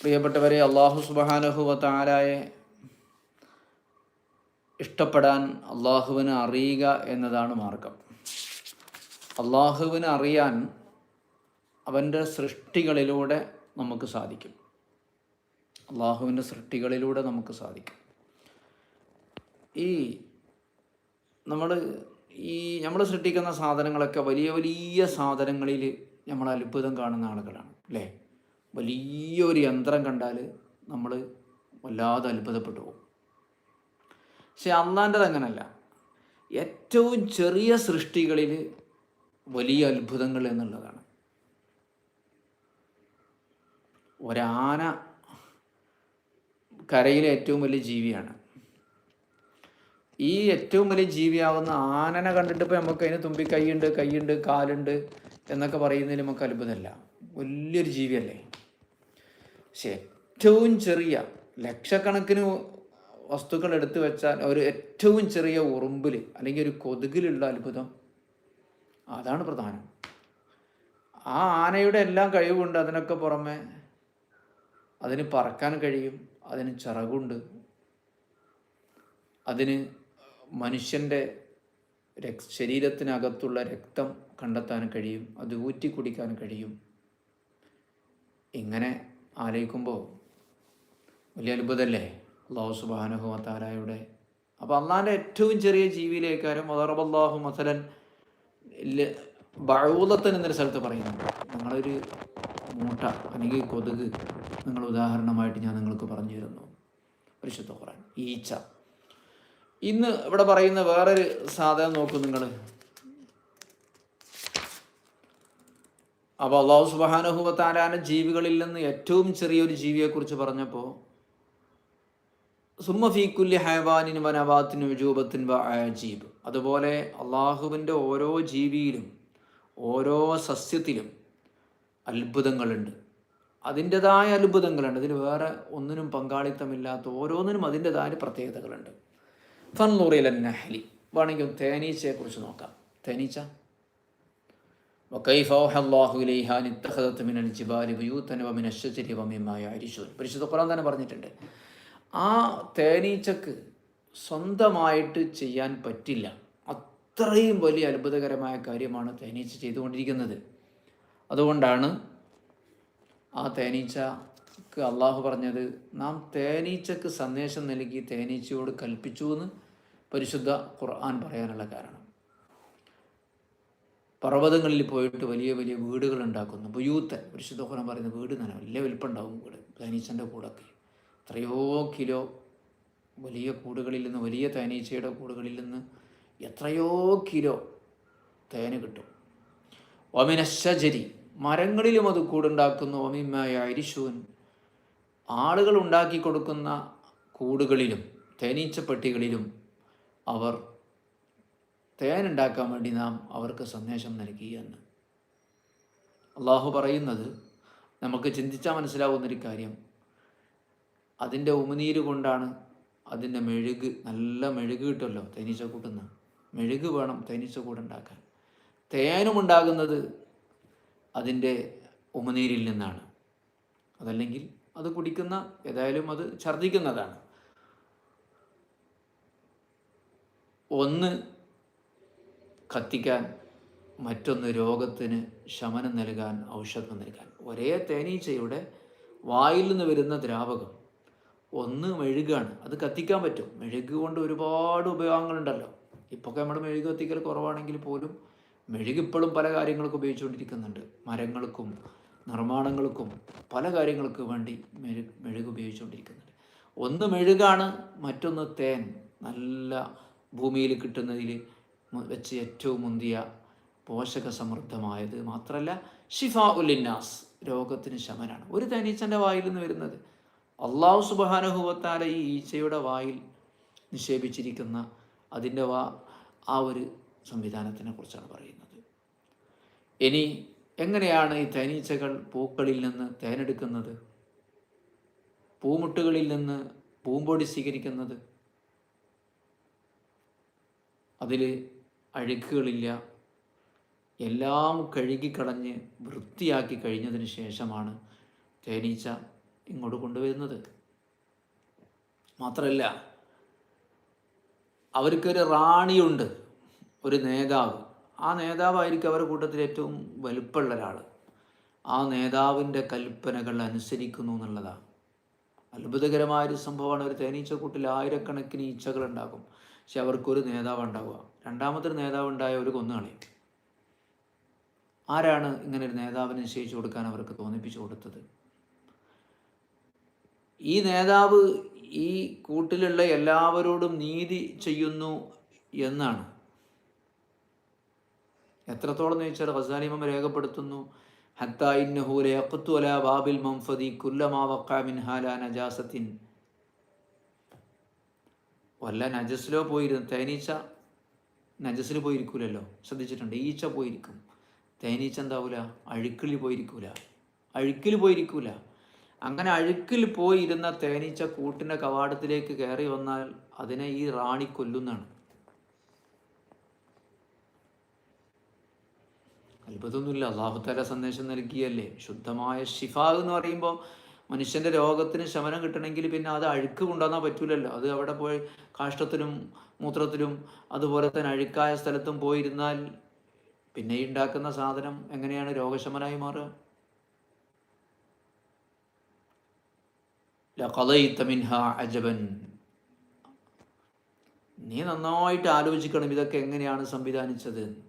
പ്രിയപ്പെട്ടവരെ അള്ളാഹു സുബാനഹുവ താരായെ ഇഷ്ടപ്പെടാൻ അള്ളാഹുവിനെ അറിയുക എന്നതാണ് മാർഗം. അള്ളാഹുവിനെ അറിയാൻ അവന്റെ സൃഷ്ടികളിലൂടെ നമുക്ക് സാധിക്കും. അള്ളാഹുവിന്റെ സൃഷ്ടികളിലൂടെ നമുക്ക് സാധിക്കും. ഈ നമ്മൾ ഈ നമ്മൾ സൃഷ്ടിക്കുന്ന സാധനങ്ങളൊക്കെ വലിയ വലിയ സാധനങ്ങളിൽ നമ്മൾ അത്ഭുതം കാണുന്ന ആളുകളാണ് അല്ലേ? വലിയൊരു യന്ത്രം കണ്ടാൽ നമ്മൾ വല്ലാതെ അത്ഭുതപ്പെട്ടു പോകും. പക്ഷെ അന്നാന്റെത് അങ്ങനല്ല. ഏറ്റവും ചെറിയ സൃഷ്ടികളിൽ വലിയ അത്ഭുതങ്ങൾ എന്നുള്ളതാണ്. ഒരാന കരയിലെ ഏറ്റവും വലിയ ജീവിയാണ്. ഈ ഏറ്റവും വലിയ ജീവിയാവുന്ന ആനനെ കണ്ടിട്ട് ഇപ്പോൾ നമുക്ക് അതിന് തുമ്പി കൈയുണ്ട് കൈയുണ്ട് കാലുണ്ട് എന്നൊക്കെ പറയുന്നതിൽ നമുക്ക് അത്ഭുതമല്ല. വലിയൊരു ജീവിയല്ലേ? പക്ഷെ ഏറ്റവും ചെറിയ ലക്ഷക്കണക്കിന് വസ്തുക്കൾ എടുത്തു വെച്ചാൽ ഒരു ഏറ്റവും ചെറിയ ഉറുമ്പിൽ അല്ലെങ്കിൽ ഒരു കൊതുകിലുള്ള അത്ഭുതം. അതാണ് പ്രധാനം. ആ ആനയുടെ എല്ലാം കഴിവുണ്ട് അതിനൊക്കെ പുറമെ. അതിന് പറക്കാൻ കഴിയും അതിന് ചിറകുണ്ട്. അതിന് മനുഷ്യന്റെ ശരീരത്തിനകത്തുള്ള രക്തം കണ്ടെത്താൻ കഴിയും അത് ഊറ്റി കുടിക്കാൻ കഴിയും. ഇങ്ങനെ ആലോചിക്കുമ്പോൾ വലിയ അത്ഭുതമല്ലേ അള്ളാഹു സുബാനഹു സുബാനുഹുമത്താരായുടെ അപ്പോൾ അള്ളാഹിന്റെ ഏറ്റവും ചെറിയ ജീവിയിലേക്കാരും മദറബല്ലാഹു മസലൻ ബഴൂലത്തൻ എന്നൊരു സ്ഥലത്ത് പറയുന്നുണ്ട് നിങ്ങളൊരു മൂട്ട അല്ലെങ്കിൽ കൊതുക് നിങ്ങൾ ഉദാഹരണമായിട്ട് ഞാൻ നിങ്ങൾക്ക് പറഞ്ഞു തരുന്നു പരിശുദ്ധ ഖുറാൻ ഈച്ച. ഇന്ന് ഇവിടെ പറയുന്ന വേറൊരു സാധനം നോക്കൂ നിങ്ങൾ. അപ്പോൾ അള്ളാഹു സുബാനുഹുബത്താലാന ജീവികളിൽ നിന്ന് ഏറ്റവും ചെറിയൊരു ജീവിയെക്കുറിച്ച് പറഞ്ഞപ്പോൾ സുമ്മഫീക്കുല്ലി ഹൈവാനിന് വനവാത്തിന് വിജൂപത്തിൻ ജീബ് അതുപോലെ അള്ളാഹുവിന്റെ ഓരോ ജീവിയിലും ഓരോ സസ്യത്തിലും അത്ഭുതങ്ങളുണ്ട്. അതിന്റെതായ അത്ഭുതങ്ങളുണ്ട്. അതിന് വേറെ ഒന്നിനും പങ്കാളിത്തമില്ലാത്ത ഓരോന്നിനും അതിന്റെതായ പ്രത്യേകതകളുണ്ട്. ഫൻലൂറിയൽ നഹലി. വേണമെങ്കിൽ തേനീച്ചയെക്കുറിച്ച് നോക്കാം. തേനീച്ച? وكيف أوحى الله إليها أن اتخذت من الجبال بيوتا ومن الشجر ومما يعرشون പരിശുദ്ധ ഖുർആൻ തന്നെ പറഞ്ഞിട്ടുണ്ട് ആ തേനീച്ചക്ക് സ്വന്തമായിട്ട് ചെയ്യാൻ പറ്റില്ല അത്രയും വലിയ അത്ഭുതകരമായ കാര്യമാണ് തേനീച്ച ചെയ്തുകൊണ്ടിരിക്കുന്നത് അതുകൊണ്ടാണ് ആ തേനീച്ചക്ക് അള്ളാഹു പറഞ്ഞത് നാം തേനീച്ചക്ക് സന്ദേശം നൽകി തേനീച്ചയോട് കൽപ്പിച്ചു എന്ന് പരിശുദ്ധ ഖുർആൻ പറയാനുള്ള കാരണം പർവതങ്ങളിൽ പോയിട്ട് വലിയ വലിയ വീടുകൾ ഉണ്ടാക്കുന്നു. അപ്പോൾ യൂത്ത് ഖുർആൻ പറയുന്ന വീട് തന്നെ വലിയ വലിപ്പുണ്ടാവും വീട്. തേനീച്ചന്റെ കൂടൊക്കെ. എത്രയോ കിലോ വലിയ കൂടുകളിൽ നിന്ന് വലിയ തേനീച്ചയുടെ കൂടുകളിൽ നിന്ന് എത്രയോ കിലോ തേന് കിട്ടും. ഒമിനശരി മരങ്ങളിലും അത് കൂടുണ്ടാക്കുന്നു. ഒമിമായ അരിശൂൻ ആളുകൾ ഉണ്ടാക്കി കൊടുക്കുന്ന കൂടുകളിലും തേനീച്ചപ്പെട്ടികളിലും അവർ തേനുണ്ടാക്കാൻ വേണ്ടി നാം അവർക്ക് സന്ദേശം നൽകി എന്ന് അള്ളാഹു പറയുന്നത് നമുക്ക് ചിന്തിച്ചാൽ മനസ്സിലാവുന്നൊരു കാര്യം. അതിന്റെ ഉമിനീര് കൊണ്ടാണ് അതിന്റെ മെഴുക് നല്ല മെഴുക് കിട്ടുമല്ലോ തേനീച്ച കൂട്ടുന്ന. മെഴുക് വേണം തേനീച്ച കൂടുണ്ടാക്കാൻ തേനും ഉണ്ടാകുന്നത് അതിന്റെ ഉമനീരിൽ നിന്നാണ്. അതല്ലെങ്കിൽ അത് കുടിക്കുന്ന ഏതായാലും അത് ഛർദ്ദിക്കുന്നതാണ്. ഒന്ന് കത്തിക്കാൻ മറ്റൊന്ന് രോഗത്തിന് ശമനം നൽകാൻ ഔഷധം നൽകാൻ. ഒരേ തേനീച്ചയുടെ വായിൽ നിന്ന് വരുന്ന ദ്രാവകം ഒന്ന് മെഴുകാണ്. അത് കത്തിക്കാൻ പറ്റും. മെഴുക് കൊണ്ട് ഒരുപാട് ഉപയോഗങ്ങളുണ്ടല്ലോ. ഇപ്പോഴൊക്കെ നമ്മുടെ മെഴുക് കത്തിക്കൽ കുറവാണെങ്കിൽ പോലും മെഴുക് ഇപ്പോഴും പല കാര്യങ്ങൾക്കും ഉപയോഗിച്ചുകൊണ്ടിരിക്കുന്നുണ്ട്. മരങ്ങൾക്കും നിർമ്മാണങ്ങൾക്കും പല കാര്യങ്ങൾക്ക് വേണ്ടി മെഴുക് മെഴുക് ഉപയോഗിച്ചുകൊണ്ടിരിക്കുന്നുണ്ട്. ഒന്ന് മെഴുകാണ് മറ്റൊന്ന് തേൻ. നല്ല ഭൂമിയിൽ കിട്ടുന്നതിൽ വെച്ച് ഏറ്റവും മുന്തിയ പോഷക സമൃദ്ധമായത് മാത്രമല്ല ഷിഫ ഉല്ലിന്നാസ് രോഗത്തിന് ശമനാണ്. ഒരു തനീച്ചന്റെ വായിൽ നിന്ന് വരുന്നത് അള്ളാഹു സുബാനുഭവത്താല ഈ ഈച്ചയുടെ വായിൽ നിക്ഷേപിച്ചിരിക്കുന്ന അതിന്റെ വാ ആ ഒരു സംവിധാനത്തിനെ കുറിച്ചാണ് പറയുന്നത്. ഇനി എങ്ങനെയാണ് ഈ തേനീച്ചകൾ പൂക്കളിൽ നിന്ന് തേനെടുക്കുന്നത്? പൂമുട്ടുകളിൽ നിന്ന് പൂമ്പൊടി സ്വീകരിക്കുന്നത്? അതിൽ അഴുക്കുകളില്ല. എല്ലാം കഴുകിക്കളഞ്ഞ് വൃത്തിയാക്കി കഴിഞ്ഞതിന് ശേഷമാണ് തേനീച്ച ഇങ്ങോട്ട് കൊണ്ടുവരുന്നത്. മാത്രമല്ല അവർക്കൊരു റാണിയുണ്ട് ഒരു നേതാവ്. ആ നേതാവായിരിക്കും അവരുടെ കൂട്ടത്തിൽ ഏറ്റവും വലുപ്പമുള്ള ഒരാൾ ആ നേതാവിന്റെ കൽപ്പനകൾ അനുസരിക്കുന്നു എന്നുള്ളതാണ്. അത്ഭുതകരമായൊരു സംഭവമാണ് ഒരു തേനീച്ചക്കൂട്ടിൽ ആയിരക്കണക്കിന് ഈച്ചകൾ ഉണ്ടാകും പക്ഷെ അവർക്കൊരു നേതാവ് ഉണ്ടാവുക രണ്ടാമതൊരു നേതാവ് ഉണ്ടായ ഒരു കൊന്നുകളയും ആരാണ് ഇങ്ങനെ ഒരു നേതാവിനെ നിശ്ചയിച്ചു കൊടുക്കാൻ അവർക്ക് തോന്നിപ്പിച്ചു കൊടുത്തത്? ഈ നേതാവ് ഈ കൂട്ടിലുള്ള എല്ലാവരോടും നീതി ചെയ്യുന്നു എന്നാണ്. എത്രത്തോളം ചോദിച്ചാൽ വെച്ചാൽ രേഖപ്പെടുത്തുന്നു? ഹത്താ ഇന്നഹു ലയഖ്തു അലാ ബാബിൽ മംഫദി കുല്ലമാ ഹാലാ ഹാല നജാസത്തിൻ. വല്ല നജസിലോ പോയിരുന്നു. തേനീച്ച നജസിൽ പോയിരിക്കൂലല്ലോ. ശ്രദ്ധിച്ചിട്ടുണ്ട്. ഈച്ച പോയിരിക്കും. തേനീച്ച എന്താവൂല? അഴുക്കിൽ പോയിരിക്കൂല. അഴുക്കിൽ പോയിരിക്കൂല. അങ്ങനെ അഴുക്കിൽ പോയിരുന്ന തേനീച്ച കൂട്ടിന്റെ കവാടത്തിലേക്ക് കയറി വന്നാൽ അതിനെ ഈ റാണി കൊല്ലുന്നതാണ് അത്ഭുതമൊന്നുമില്ല. അള്ളാഹുത്താല സന്ദേശം നൽകിയല്ലേ? ശുദ്ധമായ ഷിഫ എന്ന് പറയുമ്പോൾ മനുഷ്യന്റെ രോഗത്തിന് ശമനം കിട്ടണമെങ്കിൽ പിന്നെ അത് അഴുക്ക് കൊണ്ടുവന്നാൽ പറ്റൂലല്ലോ. അത് അവിടെ പോയി കാഷ്ടത്തിലും മൂത്രത്തിലും അതുപോലെ തന്നെ അഴുക്കായ സ്ഥലത്തും പോയിരുന്നാൽ പിന്നെ ഉണ്ടാക്കുന്ന സാധനം എങ്ങനെയാണ് രോഗശമനായി മാറുക? അജബൻ. നീ നന്നായിട്ട് ആലോചിക്കണം ഇതൊക്കെ എങ്ങനെയാണ് സംവിധാനിച്ചത്. إن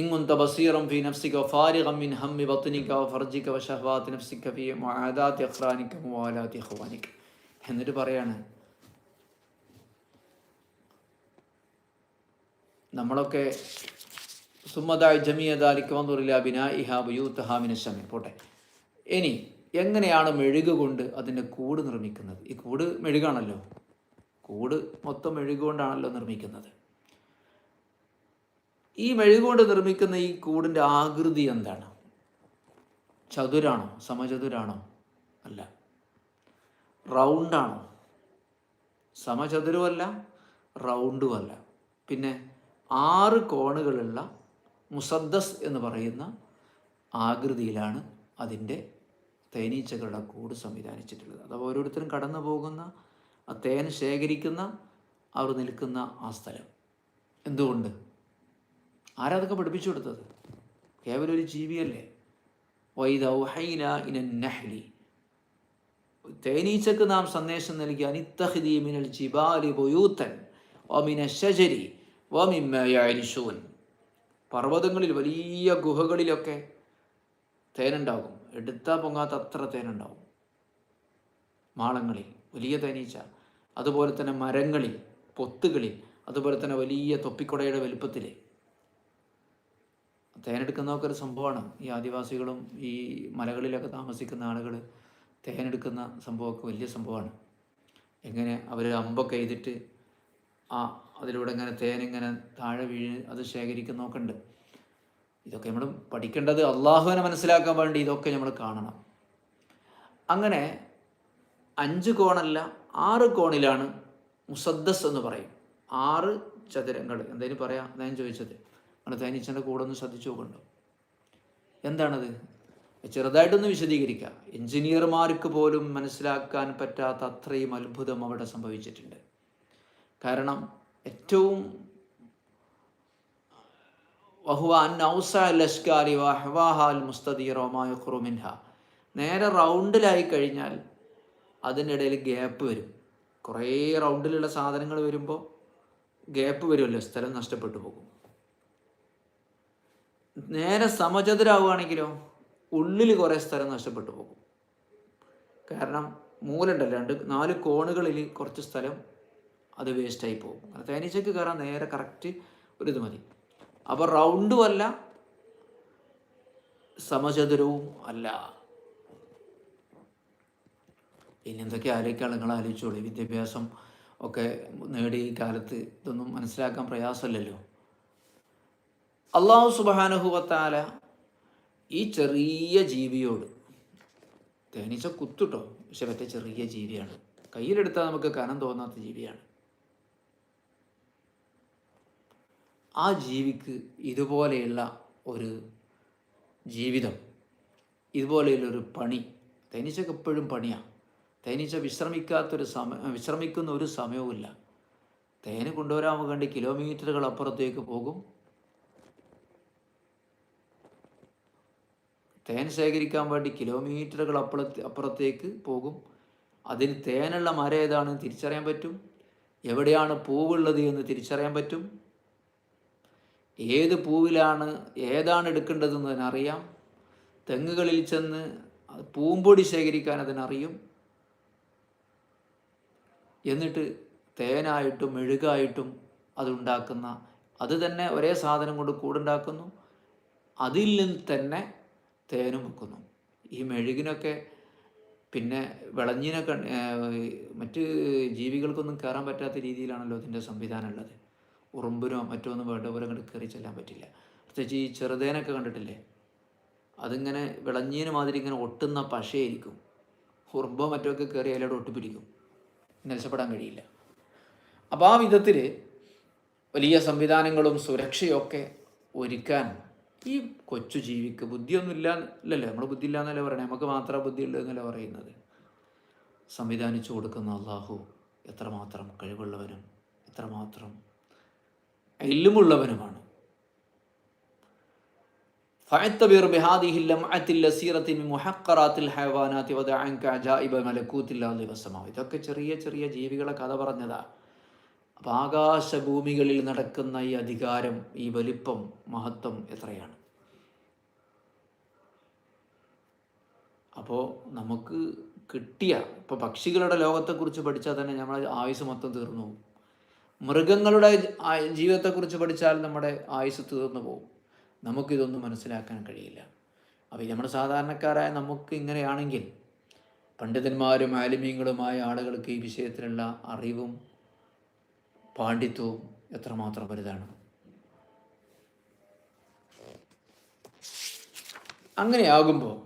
ഇങ്ങുന്ത ബസീറം ഫി നഫ്സിക ഫാരിഖം മിൻ ഹമ്മി ബത്നിക ഫർജിക വഷഹ്വാത്ത് നഫ്സിക ഫി മുആദാതി അഖ്റാനിക മുആലാതി അഖ്വാനിക എന്നിട്ട് പറയാണ് നമ്മളൊക്കെ സുമ്മദായ് ജമിയദാലിക്ക് വന്നുറില്ല ബിന ഇഹാബ് യൂത്തഹാമിന ഷമി പോട്ടെ. ഇനി എങ്ങനെയാണ് മെഴുക് കൊണ്ട് അതിന്റെ കൂട് നിർമ്മിക്കുന്നത്? ഈ കൂട് മെഴുകാണല്ലോ. കൂട് മൊത്തം മെഴുകുകൊണ്ടാണല്ലോ നിർമ്മിക്കുന്നത്. ഈ മെഴുകുകൊണ്ട് നിർമ്മിക്കുന്ന ഈ കൂടിന്റെ ആകൃതി എന്താണ്? ചതുരാണോ? സമചതുരാണോ? അല്ല. റൗണ്ടാണോ? സമചതുരമല്ല റൗണ്ടുമല്ല. പിന്നെ ആറ് കോണുകളുള്ള മുസദ്ദസ് എന്ന് പറയുന്ന ആകൃതിയിലാണ് അതിന്റെ തേനീച്ചകളുടെ കൂട് സംവിധാനിച്ചിട്ടുള്ളത്. അത് ഓരോരുത്തരും കടന്നു പോകുന്ന ആ തേൻ ശേഖരിക്കുന്ന അവർ നിൽക്കുന്ന ആ സ്ഥലം. എന്തുകൊണ്ട്? ആരാ അതൊക്കെ പഠിപ്പിച്ചു കൊടുത്തത്? കേവലം ഒരു ജീവിയല്ലേ? വൈദൗഹൈന ഇന നഹ്ലി. തേനീച്ചക്ക് നാം സന്ദേശം നൽകി അനിത്തഹിദി മിനൽ ജിബാലി ബുയൂത്തൻ ഒമിന ഷജരി വമിമ്മൂൻ പർവതങ്ങളിൽ വലിയ ഗുഹകളിലൊക്കെ തേനുണ്ടാകും. എടുത്താൽ പൊങ്ങാത്ത അത്ര തേനുണ്ടാവും മാളങ്ങളിൽ വലിയ തേനീച്ച അതുപോലെ തന്നെ മരങ്ങളിൽ പൊത്തുകളിൽ അതുപോലെ തന്നെ വലിയ തൊപ്പിക്കുടയുടെ വലുപ്പത്തിൽ തേനെടുക്കുന്നതൊക്കെ ഒരു സംഭവമാണ്. ഈ ആദിവാസികളും ഈ മലകളിലൊക്കെ താമസിക്കുന്ന ആളുകൾ തേനെടുക്കുന്ന സംഭവമൊക്കെ വലിയ സംഭവമാണ്. എങ്ങനെ അവർ അമ്പൊക്കെ എഴുതിട്ട് ആ അതിലൂടെ ഇങ്ങനെ തേനിങ്ങനെ താഴെ വീഴ് അത് ശേഖരിക്കുന്നതൊക്കെ ഉണ്ട്. ഇതൊക്കെ നമ്മൾ പഠിക്കേണ്ടത് അള്ളാഹുവിനെ മനസ്സിലാക്കാൻ വേണ്ടി ഇതൊക്കെ നമ്മൾ കാണണം. അങ്ങനെ അഞ്ച് കോണല്ല ആറ് കോണിലാണ് മുസദ്ദസ് എന്ന് പറയും. ആറ് ചതുരങ്ങൾ. എന്തെങ്കിലും പറയാം? ഞാൻ ചോദിച്ചത്. നമ്മുടെ തേനീച്ചന്റെ കൂടെ ഒന്ന് ശ്രദ്ധിച്ചു നോക്കണ്ടോ? എന്താണത്? ചെറുതായിട്ടൊന്ന് വിശദീകരിക്കാം. എഞ്ചിനീയർമാർക്ക് പോലും മനസ്സിലാക്കാൻ പറ്റാത്ത അത്രയും അത്ഭുതം അവിടെ സംഭവിച്ചിട്ടുണ്ട്. കാരണം ഏറ്റവും നേരെ റൗണ്ടിലായി കഴിഞ്ഞാൽ അതിനിടയിൽ ഗ്യാപ്പ് വരും. കുറേ റൗണ്ടിലുള്ള സാധനങ്ങൾ വരുമ്പോൾ ഗ്യാപ്പ് വരുമല്ലോ സ്ഥലം നഷ്ടപ്പെട്ടു പോകും. നേരെ സമചതുരാവുകയാണെങ്കിലോ ഉള്ളിൽ കുറേ സ്ഥലം നഷ്ടപ്പെട്ടു പോകും. കാരണം മൂലണ്ടല്ല രണ്ട് നാല് കോണുകളിൽ കുറച്ച് സ്ഥലം അത് വേസ്റ്റായി പോകും. തേനീച്ചയ്ക്ക് കയറാൻ നേരെ കറക്റ്റ് ഒരു ഇത് മതി. അപ്പോൾ റൗണ്ടും അല്ല സമചതുരവും അല്ല. ഇനി എന്തൊക്കെ ആലോചിക്കാൻ നിങ്ങൾ ആലോചിച്ചോളൂ. വിദ്യാഭ്യാസം ഒക്കെ നേടി ഈ കാലത്ത് ഇതൊന്നും മനസ്സിലാക്കാൻ പ്രയാസമല്ലല്ലോ. അള്ളാഹു സുബാനുഹുവത്താല ഈ ചെറിയ ജീവിയോട് തേനീച്ച കുത്തുട്ടോ. പക്ഷെ മറ്റേ ചെറിയ ജീവിയാണ്. കയ്യിലെടുത്താൽ നമുക്ക് കനം തോന്നാത്ത ജീവിയാണ്. ആ ജീവിക്ക് ഇതുപോലെയുള്ള ഒരു ജീവിതം ഇതുപോലെയുള്ള ഒരു പണി തേനീച്ചക്ക് എപ്പോഴും പണിയാണ് തേനീച്ച വിശ്രമിക്കാത്തൊരു സമയം വിശ്രമിക്കുന്ന ഒരു സമയവുമില്ല. തേന് കൊണ്ടുവരാൻ വേണ്ടി കിലോമീറ്ററുകൾ അപ്പുറത്തേക്ക് പോകും. തേൻ ശേഖരിക്കാൻ വേണ്ടി കിലോമീറ്ററുകൾ അപ്പുറത്ത് അപ്പുറത്തേക്ക് പോകും. അതിന് തേനുള്ള മരം ഏതാണ് തിരിച്ചറിയാൻ പറ്റും. എവിടെയാണ് പൂവുള്ളത് എന്ന് തിരിച്ചറിയാൻ പറ്റും. ഏത് പൂവിലാണ് ഏതാണ് എടുക്കേണ്ടതെന്ന് അതിനറിയാം. തെങ്ങുകളിൽ ചെന്ന് പൂമ്പൊടി ശേഖരിക്കാൻ അതിനറിയും. എന്നിട്ട് തേനായിട്ടും മെഴുകായിട്ടും അതുണ്ടാക്കുന്ന അത് തന്നെ ഒരേ സാധനം കൊണ്ട് കൂടുണ്ടാക്കുന്നു അതിൽ നിന്ന് തന്നെ തേനും വെക്കുന്നു. ഈ മെഴുകിനൊക്കെ പിന്നെ വിളഞ്ഞിനൊക്കെ മറ്റ് ജീവികൾക്കൊന്നും കയറാൻ പറ്റാത്ത രീതിയിലാണല്ലോ ഇതിന്റെ സംവിധാനം ഉള്ളത്. ഉറുമ്പിനോ മറ്റോ ഒന്നും വേണ്ട പോലെ അങ്ങോട്ട് കയറി ചെല്ലാൻ പറ്റില്ല. പ്രത്യേകിച്ച് ഈ ചെറുതേനൊക്കെ കണ്ടിട്ടില്ലേ? അതിങ്ങനെ വിളഞ്ഞീന് മാതിരി ഇങ്ങനെ ഒട്ടുന്ന പശയായിരിക്കും. ഉറുമ്പോ മറ്റോ ഒക്കെ കയറി അതിലൂടെ ഒട്ടിപ്പിടിക്കും. രക്ഷപ്പെടാൻ കഴിയില്ല. അപ്പോൾ ആ വിധത്തിൽ വലിയ സംവിധാനങ്ങളും സുരക്ഷയൊക്കെ ഒരുക്കാൻ ഈ കൊച്ചു ജീവിക്ക് ബുദ്ധിയൊന്നും ഇല്ല ഇല്ലല്ലോ നമ്മൾ ബുദ്ധി ഇല്ല എന്നല്ലേ പറയണേ നമുക്ക് മാത്രമേ ബുദ്ധി ഉള്ളൂ എന്നല്ലേ പറയുന്നത് സംവിധാനിച്ചു കൊടുക്കുന്ന അള്ളാഹു എത്രമാത്രം കഴിവുള്ളവനും എത്രമാത്രം ഇല്ലുമുള്ളവനുമാണ് فاعتبر بهذه اللمعة اليسيرة من محقرات الحيوانات ودع عنك عجائب ملكوت الأرض والسماء ഇതൊക്കെ ചെറിയ ചെറിയ ജീവികളെ കഥ പറഞ്ഞതാ അപ്പം ആകാശഭൂമികളിൽ നടക്കുന്ന ഈ അധികാരം ഈ വലിപ്പം മഹത്വം എത്രയാണ് അപ്പോൾ നമുക്ക് കിട്ടിയ ഇപ്പോൾ പക്ഷികളുടെ ലോകത്തെക്കുറിച്ച് പഠിച്ചാൽ തന്നെ നമ്മൾ ആയുസ് മൊത്തം തീർന്നു പോകും. മൃഗങ്ങളുടെ ജീവിതത്തെക്കുറിച്ച് പഠിച്ചാൽ നമ്മുടെ ആയുസ് തീർന്നു പോകും. നമുക്കിതൊന്നും മനസ്സിലാക്കാൻ കഴിയില്ല. അപ്പോൾ നമ്മുടെ സാധാരണക്കാരായ നമുക്ക് ഇങ്ങനെയാണെങ്കിൽ പണ്ഡിതന്മാരും ആലിമീങ്ങളുമായ ആളുകൾക്ക് ഈ വിഷയത്തിലുള്ള അറിവും പാണ്ഡിത്യവും എത്രമാത്രം വലുതാണ്? അങ്ങനെയാകുമ്പോൾ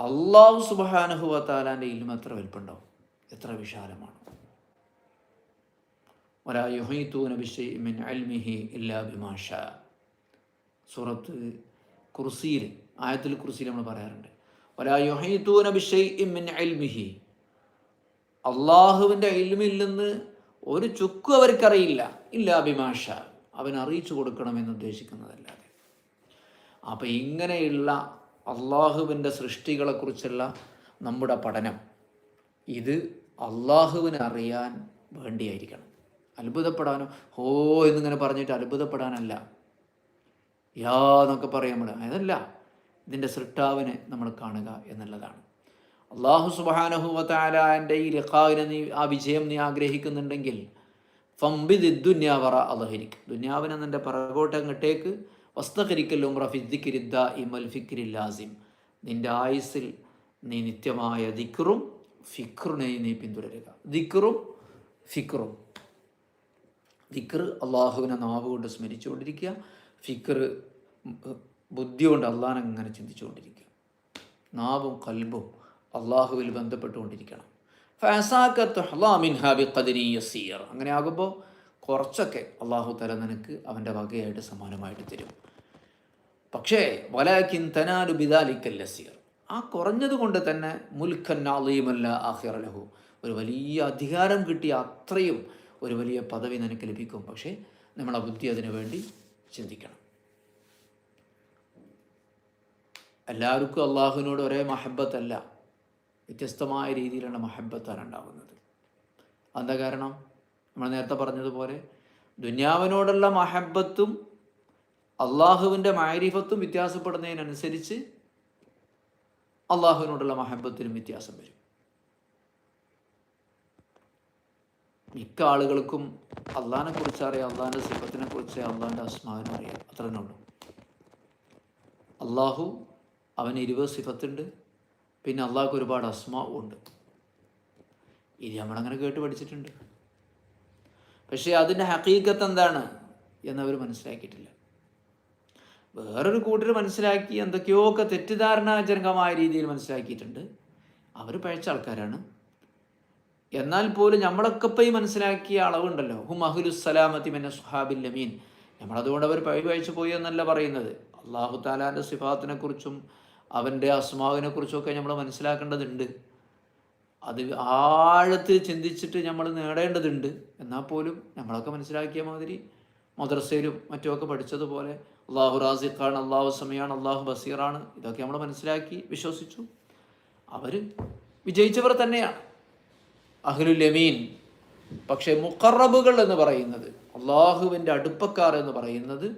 അള്ളാഹു സുബാനഹുവത്താലാന്റെ ഇൽമ എത്ര വലുപ്പുണ്ടാവും? എത്ര വിശാലമാണ്. സൂറത്ത് കുർസീൽ ആയത്തിൽ കുർസീൽ നമ്മൾ പറയാറുണ്ട്. അള്ളാഹുവിന്റെ ഇൽമിൽ നിന്ന് ഒരു ചുക്കും അവർക്കറിയില്ല. ഇല്ലാഭിമാഷ അവൻ അറിയിച്ചു കൊടുക്കണമെന്ന് ഉദ്ദേശിക്കുന്നതല്ലാതെ. അപ്പം ഇങ്ങനെയുള്ള അള്ളാഹുവിന്റെ സൃഷ്ടികളെക്കുറിച്ചുള്ള നമ്മുടെ പഠനം. ഇത് അള്ളാഹുവിനെ അറിയാൻ വേണ്ടിയായിരിക്കണം. അത്ഭുതപ്പെടാനോ? ഹോ എന്നിങ്ങനെ പറഞ്ഞിട്ട് അത്ഭുതപ്പെടാനല്ല. യാ എന്നൊക്കെ പറയാൻ പാടില്ല അതല്ല. ഇതിന്റെ സൃഷ്ടാവിനെ നമ്മൾ കാണുക എന്നുള്ളതാണ്. അള്ളാഹു സുബാനഹുവത്താലാന്റെ ഈ ലഖാവിനെ നീ ആ വിജയം നീ ആഗ്രഹിക്കുന്നുണ്ടെങ്കിൽ ഫംബിദ് ദുന്യാവറ അലഹരിക്കും. ദുന്യാവിനെ നിന്റെ പറകോട്ടങ്ങട്ടേക്ക് വസ്തകരിക്കൽ ഉമ്ര ഫിദ്ദിക്കിരിദ്ദ ഇമൽ ഫിക്രി ലാസിം. നിന്റെ ആയുസ്സിൽ നീ നിത്യമായ ദിക്റും ഫിക്റിനെയും നീ പിന്തുടരുക. ദിക്റും ഫിക്റും. ദിക്ർ അള്ളാഹുവിനെ നാവ് കൊണ്ട് സ്മരിച്ചുകൊണ്ടിരിക്കുക. ഫിക്ർ ബുദ്ധി കൊണ്ട് അള്ളാഹനെ അങ്ങനെ ചിന്തിച്ചുകൊണ്ടിരിക്കുക. നാവും കൽബും അള്ളാഹുവിൽ ബന്ധപ്പെട്ടുകൊണ്ടിരിക്കണം. അങ്ങനെ ആകുമ്പോൾ കുറച്ചൊക്കെ അള്ളാഹു തല നിനക്ക് അവന്റെ വകയായിട്ട് സമാനമായിട്ട് തരും. പക്ഷേ വലാക്കിൻ തനാലു ബിദാലിക്കൽ ലസീർ ആ കുറഞ്ഞത് കൊണ്ട് തന്നെ മുൽഖൻ അലീമല്ല ആഹിർ ഒരു വലിയ അധികാരം കിട്ടിയ അത്രയും ഒരു വലിയ പദവി നിനക്ക് ലഭിക്കും. പക്ഷേ നമ്മളെ ബുദ്ധി അതിനു വേണ്ടി ചിന്തിക്കണം. എല്ലാവർക്കും അള്ളാഹുവിനോട് ഒരേ മഹബത്തല്ല. വ്യത്യസ്തമായ രീതിയിലുള്ള മഹബത്താണ് ഉണ്ടാകുന്നത്. എന്താ കാരണം? നമ്മൾ നേരത്തെ പറഞ്ഞതുപോലെ ദുന്യാവിനോടുള്ള മഹബത്തും അള്ളാഹുവിന്റെ മാരിഫത്തും വ്യത്യാസപ്പെടുന്നതിനനുസരിച്ച് അള്ളാഹുവിനോടുള്ള മഹബത്തിനും വ്യത്യാസം വരും. മിക്ക ആളുകൾക്കും അള്ളാഹിനെ കുറിച്ച് അറിയാം അള്ളാഹിന്റെ സിഫത്തിനെ കുറിച്ച് അള്ളാഹിന്റെ അസ്മാവിനെ അറിയാം. അത്ര തന്നെ ഉള്ളൂ. അള്ളാഹു അവന് ഇരുപത് സിഫത്തുണ്ട് പിന്നെ അള്ളാഹ്ക്ക് ഒരുപാട് അസ്മാവും ഉണ്ട്. ഇത് നമ്മളങ്ങനെ കേട്ട് പഠിച്ചിട്ടുണ്ട്. പക്ഷേ അതിന്റെ ഹക്കീക്കത്ത് എന്താണ് എന്നവർ മനസ്സിലാക്കിയിട്ടില്ല. വേറൊരു കൂട്ടർ മനസ്സിലാക്കി എന്തൊക്കെയോ ഒക്കെ തെറ്റിദ്ധാരണാജനകമായ രീതിയിൽ മനസ്സിലാക്കിയിട്ടുണ്ട്. അവർ പഴച്ച ആൾക്കാരാണ്. എന്നാൽ പോലും നമ്മളൊക്കെ പോയി മനസ്സിലാക്കിയ അളവുണ്ടല്ലോ. ഹും അഹുലുസലാമത്തി മെന്ന സുഹാബിൽ ലമീൻ നമ്മളതുകൊണ്ട് അവർ പഴിവഴിച്ചു പോയി എന്നല്ല പറയുന്നത്. അള്ളാഹു താലാന്റെ സിഫാത്തിനെ കുറിച്ചും അവന്റെ അസ്മാവിനെ ഒക്കെ നമ്മൾ മനസ്സിലാക്കേണ്ടതുണ്ട്. അത് ആഴത്തിൽ ചിന്തിച്ചിട്ട് നമ്മൾ നേടേണ്ടതുണ്ട്. എന്നാൽ പോലും നമ്മളൊക്കെ മനസ്സിലാക്കിയ മാതിരി മദ്രസയിലും മറ്റുമൊക്കെ പഠിച്ചതുപോലെ അള്ളാഹു റാസിഖാണ് അള്ളാഹു സമയാണ് അള്ളാഹു ബസീറാണ്. ഇതൊക്കെ നമ്മൾ മനസ്സിലാക്കി വിശ്വസിച്ചു. അവർ വിജയിച്ചവർ തന്നെയാണ്. അഹ്ലുൽ യമീൻ. പക്ഷേ മുക്കറബുകൾ എന്ന് പറയുന്നത് അള്ളാഹുവിന്റെ അടുപ്പക്കാർ എന്ന് പറയുന്നത്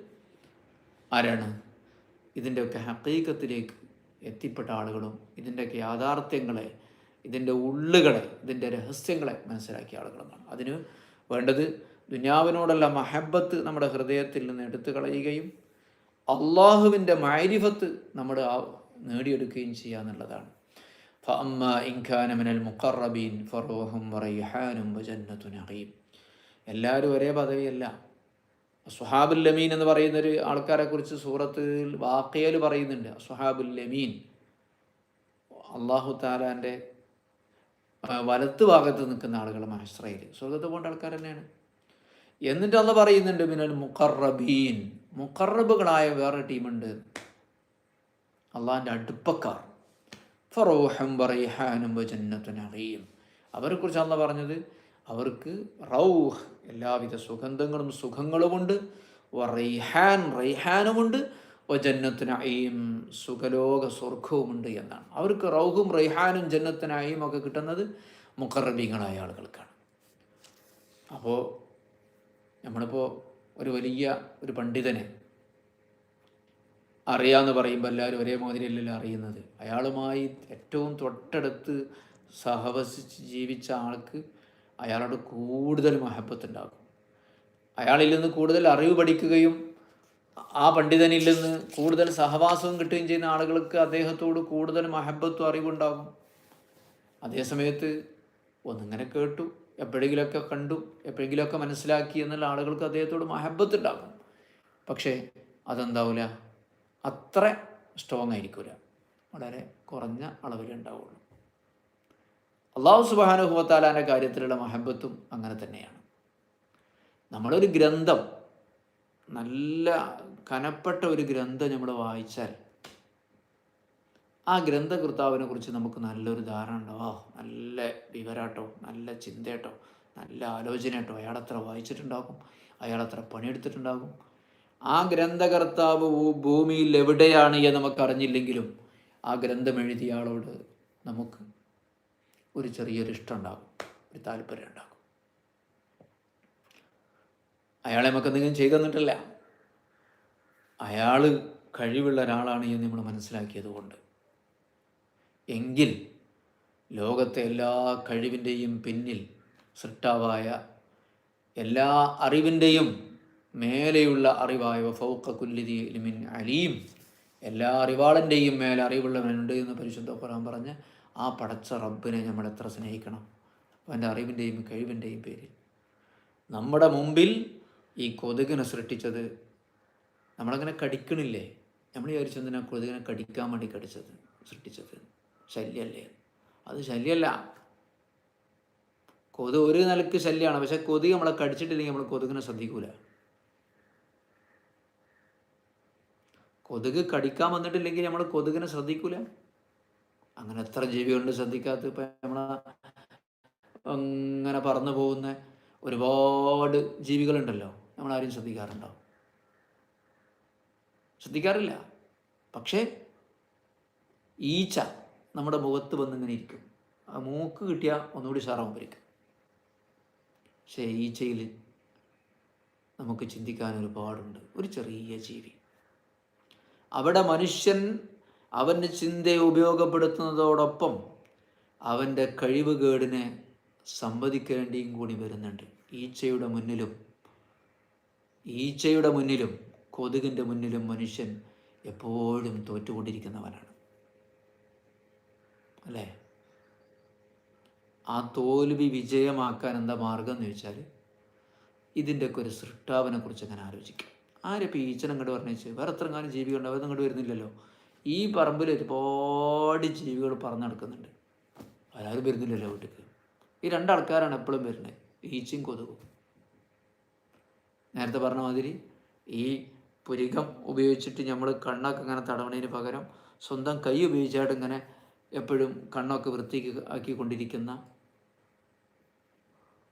ആരാണ്? ഇതിന്റെയൊക്കെ ഹക്കീക്കത്തിലേക്ക് എത്തിപ്പെട്ട ആളുകളും ഇതിന്റെയൊക്കെ യാഥാർത്ഥ്യങ്ങളെ ഇതിന്റെ ഉള്ളുകളെ ഇതിന്റെ രഹസ്യങ്ങളെ മനസ്സിലാക്കിയ ആളുകളുമാണ് അതിന് വേണ്ടത് ദുനിയാവിനോടുള്ള മഹബത്ത് നമ്മുടെ ഹൃദയത്തിൽ നിന്ന് എടുത്തു കളയുകയും അള്ളാഹുവിന്റെ മാരിഫത്ത് നമ്മുടെ നേടിയെടുക്കുകയും ചെയ്യുക എന്നുള്ളതാണ്. എല്ലാവരും ഒരേ പദവിയല്ല. സുഹാബുൽ ലമീൻ എന്ന് പറയുന്ന ഒരു ആൾക്കാരെ കുറിച്ച് സൂറത്തിൽ വാക്കയൽ പറയുന്നുണ്ട്. സുഹാബുൽ ലമീൻ അള്ളാഹു താലാന്റെ വലത്ത് ഭാഗത്ത് നിൽക്കുന്ന ആളുകൾ മഹസ്രയിൽ സ്വർഗത്ത് പോകേണ്ട ആൾക്കാർ തന്നെയാണ്. എന്നിട്ട് അന്ന് പറയുന്നുണ്ട് മിനൽ മുഖറബീൻ മുഖറബുകളായ വേറെ ടീമുണ്ട്. അള്ളാഹിന്റെ അടുപ്പക്കാർ. ഫറോഹം വറൈഹാനും വജന്നത്തുൻ അറീം അവരെക്കുറിച്ച് അന്ന് പറഞ്ഞത് അവർക്ക് റൗഹ് എല്ലാവിധ സുഗന്ധങ്ങളും സുഖങ്ങളുമുണ്ട്. റൈഹാൻ റൈഹാനുമുണ്ട്. ജന്നത്തിനയും സുഖലോക സ്വർഗവുമുണ്ട് എന്നാണ്. അവർക്ക് റൗഹും റൈഹാനും ജന്നത്തിനായും ഒക്കെ കിട്ടുന്നത് മുഖറബീങ്ങളായ ആളുകൾക്കാണ്. അപ്പോൾ നമ്മളിപ്പോൾ ഒരു വലിയ ഒരു പണ്ഡിതനെ അറിയാമെന്ന് പറയുമ്പോൾ എല്ലാവരും ഒരേ മാതിരിയല്ലല്ലോ അറിയുന്നത്. അയാളുമായി ഏറ്റവും തൊട്ടടുത്ത് സഹവസിച്ച് ജീവിച്ച ആൾക്ക് അയാളോട് കൂടുതൽ മഹബത്തുണ്ടാകും. അയാളിൽ നിന്ന് കൂടുതൽ അറിവ് പഠിക്കുകയും ആ പണ്ഡിതനിൽ നിന്ന് കൂടുതൽ സഹവാസവും കിട്ടുകയും ചെയ്യുന്ന ആളുകൾക്ക് അദ്ദേഹത്തോട് കൂടുതൽ മഹബത്തും അറിവുണ്ടാകും. അതേസമയത്ത് ഒന്നിങ്ങനെ കേട്ടു എപ്പോഴെങ്കിലുമൊക്കെ കണ്ടു എപ്പോഴെങ്കിലുമൊക്കെ മനസ്സിലാക്കി എന്നുള്ള ആളുകൾക്ക് അദ്ദേഹത്തോട് മഹബത്ത് ഉണ്ടാകും പക്ഷേ അതെന്താവില്ല അത്ര സ്ട്രോങ് ആയിരിക്കില്ല വളരെ കുറഞ്ഞ അളവിലേ ഉണ്ടാവുള്ളൂ. അള്ളാഹു സുബാനുഭവത്താലാന്റെ കാര്യത്തിലുള്ള മഹബത്തും അങ്ങനെ തന്നെയാണ്. നമ്മളൊരു ഗ്രന്ഥം നല്ല കനപ്പെട്ട ഒരു ഗ്രന്ഥം നമ്മൾ വായിച്ചാൽ ആ ഗ്രന്ഥകർത്താവിനെ കുറിച്ച് നമുക്ക് നല്ലൊരു ധാരണ ഉണ്ടാവും നല്ല വിവരാട്ടോ നല്ല ചിന്തയാട്ടോ നല്ല ആലോചനയാട്ടോ. അയാളത്ര വായിച്ചിട്ടുണ്ടാകും അയാളത്ര പണിയെടുത്തിട്ടുണ്ടാകും. ആ ഗ്രന്ഥകർത്താവ് ഭൂമിയിൽ എവിടെയാണ് എന്ന് നമുക്ക് അറിഞ്ഞില്ലെങ്കിലും ആ ഗ്രന്ഥം എഴുതിയ ആളോട് നമുക്ക് ഒരു ചെറിയൊരു ഇഷ്ടം ഉണ്ടാകും ഒരു താല്പര്യം ഉണ്ടാകും. അയാളെ നമുക്ക് എന്തെങ്കിലും ചെയ്തു തന്നിട്ടില്ല. അയാൾ കഴിവുള്ള ഒരാളാണ് എന്ന് നമ്മൾ മനസ്സിലാക്കിയത് കൊണ്ട്. എങ്കിൽ ലോകത്തെ എല്ലാ കഴിവിന്റെയും പിന്നിൽ സൃഷ്ടാവായ എല്ലാ അറിവിന്റെയും മേലെയുള്ള അറിവായ ഫൗക്ക കുല്ലിതി ഇലിമിൻ അലീം. എല്ലാ അറിവാളന്റെയും മേലെ അറിവുള്ളവനുണ്ട് എന്ന് പരിശുദ്ധ ഖുറാൻ പറഞ്ഞ് ആ പടച്ച റബ്ബിനെ നമ്മൾ എത്ര സ്നേഹിക്കണം. അവന്റെ അറിവിന്റെയും കഴിവിന്റെയും പേരിൽ. നമ്മുടെ മുമ്പിൽ ഈ കൊതുകിനെ സൃഷ്ടിച്ചത്. നമ്മളങ്ങനെ കടിക്കണില്ലേ? നമ്മൾ വിചാരിച്ചു എന്തിനാ കൊതുകിനെ കടിക്കാൻ വേണ്ടി കടിച്ചത് സൃഷ്ടിച്ചത്? ശല്യമല്ലേ? അത് ശല്യമല്ല. കൊതു ഒരു നിലയ്ക്ക് ശല്യമാണ് പക്ഷെ കൊതുക് നമ്മളെ കടിച്ചിട്ടില്ലെങ്കിൽ നമ്മൾ കൊതുകിനെ ശ്രദ്ധിക്കൂല. കൊതുക് കടിക്കാൻ വന്നിട്ടില്ലെങ്കിൽ നമ്മൾ കൊതുകിനെ ശ്രദ്ധിക്കൂല. അങ്ങനെ എത്ര ജീവികളുണ്ട് ശ്രദ്ധിക്കാത്ത ഇപ്പം നമ്മൾ അങ്ങനെ പറന്നു പോകുന്ന ഒരുപാട് ജീവികളുണ്ടല്ലോ. നമ്മൾ ആരും ശ്രദ്ധിക്കാറുണ്ടോ? ശ്രദ്ധിക്കാറില്ല. പക്ഷേ ഈച്ച നമ്മുടെ മുഖത്ത് വന്നിങ്ങനെ ഇരിക്കും. ആ മൂക്ക് കിട്ടിയാൽ ഒന്നുകൂടി ഷാറാകുമ്പോഴേക്കും പക്ഷേ ഈച്ചയിൽ നമുക്ക് ചിന്തിക്കാൻ ഒരുപാടുണ്ട്. ഒരു ചെറിയ ജീവി. അവിടെ മനുഷ്യൻ അവന്റെ ചിന്തയെ ഉപയോഗപ്പെടുത്തുന്നതോടൊപ്പം അവന്റെ കഴിവുകേടിനെ സംവദിക്കേണ്ടിയും കൂടി വരുന്നുണ്ട്. ഈച്ചയുടെ മുന്നിലും ഈച്ചയുടെ മുന്നിലും കൊതുകിന്റെ മുന്നിലും മനുഷ്യൻ എപ്പോഴും തോറ്റുകൊണ്ടിരിക്കുന്നവനാണ്. അല്ലേ? ആ തോൽവി വിജയമാക്കാൻ എന്താ മാർഗം എന്ന് ചോദിച്ചാൽ ഇതിന്റെയൊക്കെ ഒരു സൃഷ്ടാവിനെ കുറിച്ച് അങ്ങനെ ആലോചിക്കും. ആരിപ്പോൾ ഈച്ചനം അങ്ങോട്ട് പറഞ്ഞു വേറെ എത്ര കാലം ജീവികളുണ്ട് അങ്ങോട്ട് വരുന്നില്ലല്ലോ. ഈ പറമ്പിൽ ഒരുപാട് ജീവികൾ പറഞ്ഞു നടക്കുന്നുണ്ട്. ആരും വരുന്നില്ലല്ലോ വീട്ടിൽ ഈ രണ്ടാൾക്കാരാണ് എപ്പോഴും വരുന്നത് ഈച്ചയും കൊതുകും. നേരത്തെ പറഞ്ഞ മാതിരി ഈ പുരികം ഉപയോഗിച്ചിട്ട് നമ്മൾ കണ്ണൊക്കെ ഇങ്ങനെ തടവണതിന് പകരം സ്വന്തം കൈ ഉപയോഗിച്ചായിട്ട് ഇങ്ങനെ എപ്പോഴും കണ്ണൊക്കെ വൃത്തിക്ക് ആക്കിക്കൊണ്ടിരിക്കുന്ന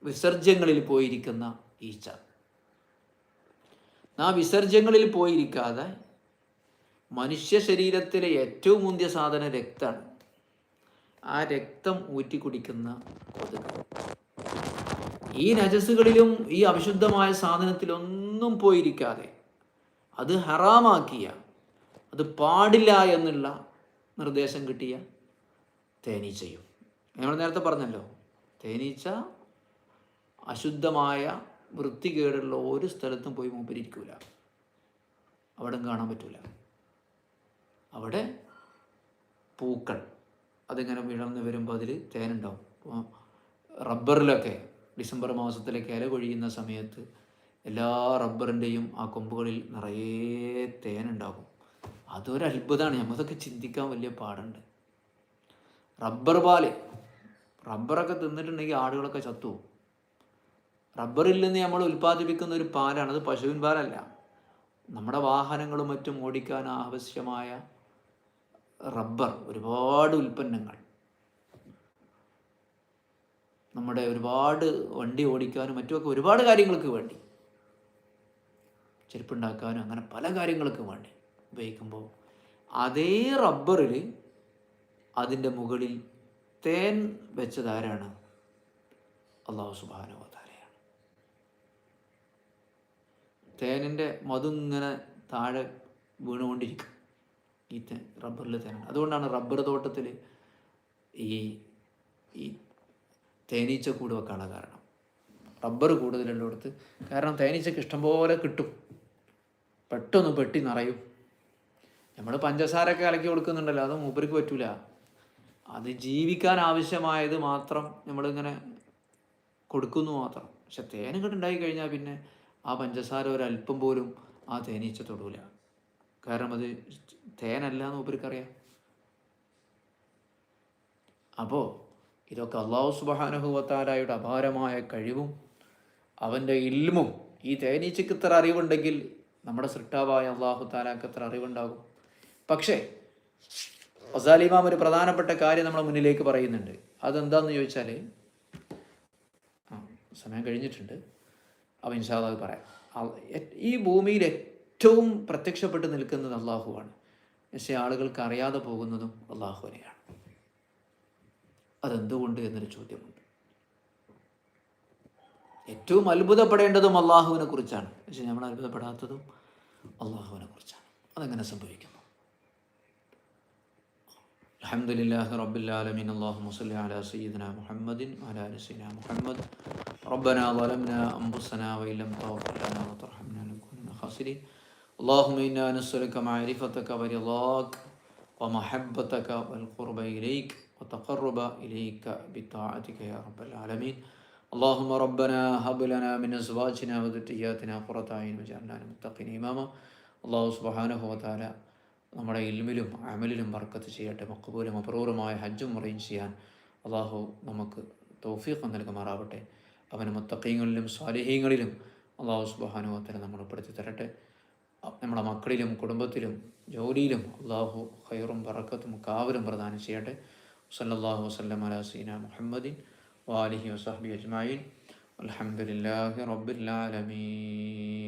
വിസർജ്യങ്ങളിൽ പോയിരിക്കുന്ന ഈച്ച. ആ വിസർജ്യങ്ങളിൽ പോയിരിക്കാതെ മനുഷ്യ ശരീരത്തിലെ ഏറ്റവും മുന്തിയ സാധനം രക്തമാണ്. ആ രക്തം ഊറ്റി കുടിക്കുന്ന കൊതുക്. ഈ നജസ്സുകളിലും ഈ അവിശുദ്ധമായ സാധനത്തിലൊന്നും പോയിരിക്കാതെ അത് ഹറാമാക്കിയ അത് പാടില്ല എന്നുള്ള നിർദ്ദേശം കിട്ടിയ തേനീച്ചയും. നമ്മൾ നേരത്തെ പറഞ്ഞല്ലോ തേനീച്ച അശുദ്ധമായ വൃത്തികേടുള്ള ഒരു സ്ഥലത്തും പോയി മൂപ്പരിയ്ക്കൂല അവിടെ കാണാൻ പറ്റൂല. അവിടെ പൂക്കൾ അതിങ്ങനെ വിളർന്ന് വരുമ്പോൾ അതിൽ തേനുണ്ടാവും. റബ്ബറിലൊക്കെ ഡിസംബർ മാസത്തിലെ കില കൊഴിയുന്ന സമയത്ത് എല്ലാ റബ്ബറിന്റെയും ആ കൊമ്പുകളിൽ നിറയെ തേനുണ്ടാകും അതൊരു അത്ഭുതമാണ് നമുക്കൊക്കെ ചിന്തിക്കാൻ വലിയ പാടുണ്ട്. റബ്ബർ പാൽ. റബ്ബറൊക്കെ തിന്നിട്ടുണ്ടെങ്കിൽ ആടുകളൊക്കെ ചത്തു റബ്ബറിൽ നിന്ന് നമ്മൾ ഉൽപ്പാദിപ്പിക്കുന്ന ഒരു പാലാണ്. അത് പശുവിൻ പാലല്ല. നമ്മുടെ വാഹനങ്ങളും മറ്റും ഓടിക്കാൻ ആവശ്യമായ റബ്ബർ. ഒരുപാട് ഉൽപ്പന്നങ്ങൾ. നമ്മുടെ ഒരുപാട് വണ്ടി ഓടിക്കാനും മറ്റുമൊക്കെ ഒരുപാട് കാര്യങ്ങൾക്ക് വേണ്ടി. ചെരുപ്പുണ്ടാക്കാനും അങ്ങനെ പല കാര്യങ്ങൾക്കും വേണ്ടി ഉപയോഗിക്കുമ്പോൾ അതേ റബ്ബറിൽ അതിന്റെ മുകളിൽ തേൻ വെച്ചതാരാണ് അള്ളാഹു സുബാനുവതാരയാണ് തേനിന്റെ മധു ഇങ്ങനെ താഴെ വീണുകൊണ്ടിരിക്കും. ഈ തേൻ റബ്ബറിൽ തേനാണ്. അതുകൊണ്ടാണ് റബ്ബർ തോട്ടത്തിൽ ഈ ഈ തേനീച്ച വെക്കാനുള്ള കാരണം. റബ്ബർ കൂടുതലുള്ളിടത്ത് കാരണം തേനീച്ചക്ക് ഇഷ്ടംപോലെ കിട്ടും. പെട്ടെന്ന് പെട്ടി നിറയും. നമ്മൾ പഞ്ചസാരയൊക്കെ ഇളക്കി കൊടുക്കുന്നുണ്ടല്ലോ അത് മൂപ്പർക്ക് പറ്റൂല. അത് ജീവിക്കാൻ ആവശ്യമായത് മാത്രം നമ്മളിങ്ങനെ കൊടുക്കുന്നു മാത്രം. പക്ഷെ തേനൊക്കെ ഉണ്ടായി കഴിഞ്ഞാൽ പിന്നെ ആ പഞ്ചസാര ഒരല്പം പോലും ആ തേനീച്ച തൊടൂല. കാരണം അത് തേനല്ല എന്ന് മൂപ്പർക്കറിയാം അപ്പോൾ ഇതൊക്കെ അള്ളാഹു സുബാനുഭവത്താലായുടെ അപാരമായ കഴിവും അവന്റെ ഇൽമും ഈ തേനീച്ചയ്ക്ക് ഇത്ര അറിവുണ്ടെങ്കിൽ നമ്മുടെ സൃഷ്ടാവായ അള്ളാഹു താലാക്ക് ഇത്ര അറിവുണ്ടാകും. പക്ഷേ അസാലിമാം ഒരു പ്രധാനപ്പെട്ട കാര്യം നമ്മുടെ മുന്നിലേക്ക് പറയുന്നുണ്ട്. അതെന്താന്ന് ചോദിച്ചാൽ സമയം കഴിഞ്ഞിട്ടുണ്ട്. അപ്പം ഇൻഷാദ് അത് പറയാം. ഈ ഭൂമിയിൽ ഏറ്റവും പ്രത്യക്ഷപ്പെട്ട് നിൽക്കുന്നത് അള്ളാഹുവാണ് പക്ഷേ ആളുകൾക്ക് അറിയാതെ പോകുന്നതും അള്ളാഹുവിനെയാണ് അതെന്തുകൊണ്ട് എന്നൊരു ചോദ്യമുണ്ട് ഏറ്റവും അത്ഭുതപ്പെടേണ്ടതും അള്ളാഹുവിനെ കുറിച്ചാണ് പക്ഷെ നമ്മൾ അത്ഭുതപ്പെടാത്തതും അള്ളാഹുവിനെ കുറിച്ചാണ് അതെങ്ങനെ സംഭവിക്കുന്നു الحمد لله رب العالمين اللهم صل على سيدنا محمد وعلى ال سيدنا محمد ربنا ظلمنا انفسنا وان لم تغفر لنا وترحمنا لنكون من الخاسرين اللهم انا نسالك معرفتك ورضاك ومحبتك والقرب اليك وتقرب اليك بطاعتك يا رب العالمين اللهم ربنا هب لنا من ازواجنا وذرياتنا قرة اعين واجعلنا للمتقين اماما الله سبحانه وتعالى നമ്മുടെ ഇൽമിലും അമലിലും ബർക്കത്ത് ചെയ്യട്ടെ മക്കബൂലും അപൂർവമായ ഹജ്ജും മുറയും ചെയ്യാൻ അള്ളാഹു നമുക്ക് തൗഫീഖ് നൽകുമാറാവട്ടെ അവന് മുത്തക്കീങ്ങളിലും സ്വാലിഹീങ്ങളിലും അള്ളാഹു സുബാനുവത്തനെ നമ്മൾ ഉൾപ്പെടുത്തി തരട്ടെ അ- നമ്മുടെ മക്കളിലും കുടുംബത്തിലും ജോലിയിലും അള്ളാഹു ഖൈറും ബറക്കത്തും കാവലും പ്രദാനം ചെയ്യട്ടെ صلى الله وسلم على سيدنا محمد وآله وصحبه أجمعين. الحمد لله رب العالمين.